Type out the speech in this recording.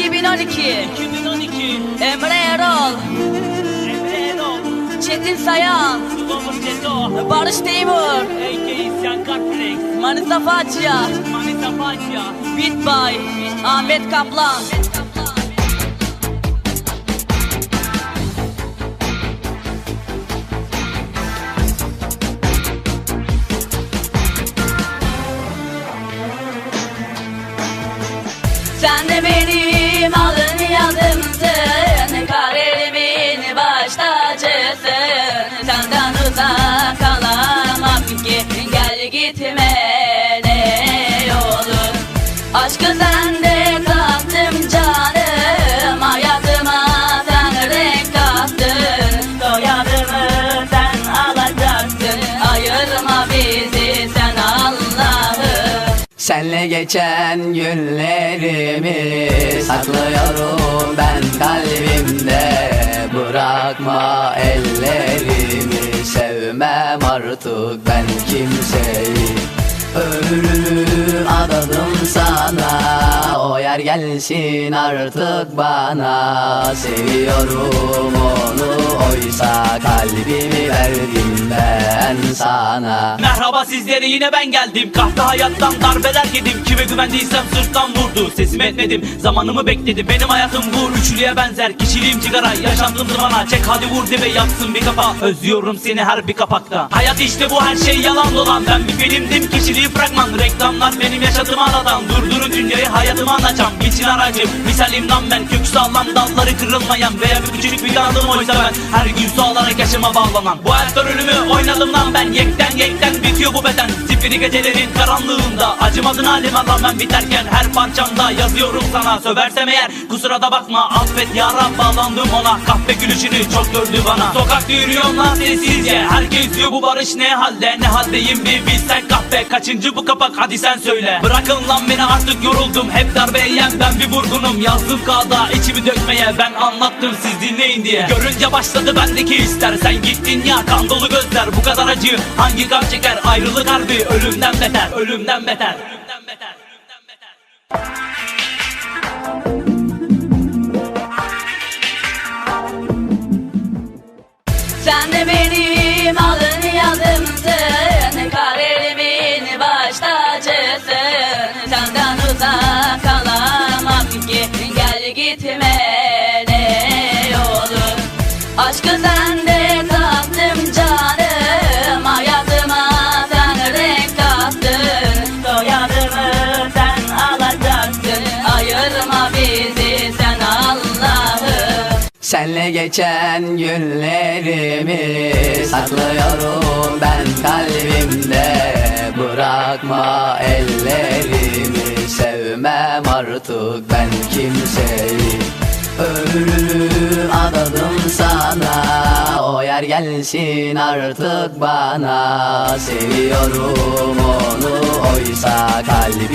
2012 2012 Emre Erol. Emre Erol. Çetin Sayan. Slower Ceto Barış Teymur. A.K. İsyan Kartflex Manisa Facia. Manisa Facia. Beat by Ahmet Kaplan geçen günlerimi saklıyorum ben kalbimde. Bırakma ellerimi sevmem artık ben kimseyi. Ömrümü adadım sana O yer gelsin artık bana. Seviyorum onu oysa kalbimi verdim ben sana. Merhaba sizlere yine ben geldim. Kahve hayattan darbeler yedim. Kime güvendiysem sırttan vurdu. Sesimi etmedim zamanımı bekledim Benim hayatım bu üçlüye benzer. Kişiliğim sigara yaşantım zımana Çek hadi vur de ve yaksın bir kafa. Özlüyorum seni her bir kapakta Hayat işte bu her şey yalan dolan. Ben bir filmdim kişiliği fragman. Reklamlar benim yaşadığım aradan Durdurun dünyayı hayatımı anlatacağım Geçin aracım misalim lan ben. Kök sağlam dalları kırılmayan. Veya bir küçük bir yandım oysa ben. Her gün su alarak yaşama bağlanan. Bu hayatta ölümü oynadım lan ben Yekten yekten bitiyor bu beden. Zifiri gecelerin karanlığında Acımadın halime rağmen biterken Her parçamda yazıyorum sana. Söversem eğer kusura da bakma Affet ya Rab bağlandım ona. Kahpe gülüşünü çok gördü bana. Sokakta yürüyorum lan sessizce Herkes diyor bu barış ne halde? Ne haldeyim bir bilsen kahpe Kaçıncı bu kapak? Hadi sen söyle. Bırakın lan beni artık yoruldum. Hep darbe yiyen ben bir vurgunum. Yazdım kağıda içimi dökmeye Ben anlattım. Siz dinleyin diye. Görünce başladı bendeki ister. Sen gittin ya kan dolu gözler. Bu kadar acı hangi gam çeker? Ayrılık harbi. Ölümden beter Ölümden beter. Ölümden beter Ölümden beter Sen de benim alın yazımsın Kalbimin baş tacısın Senden uzak kalamam ki Gel gitme ne olur. Aşkı sende Senle geçen günlerimi saklıyorum ben kalbimde. Bırakma ellerimi sevmem artık ben kimseyi. Ömrümü adadım sana O yer gelsin artık bana. Seviyorum onu oysa ben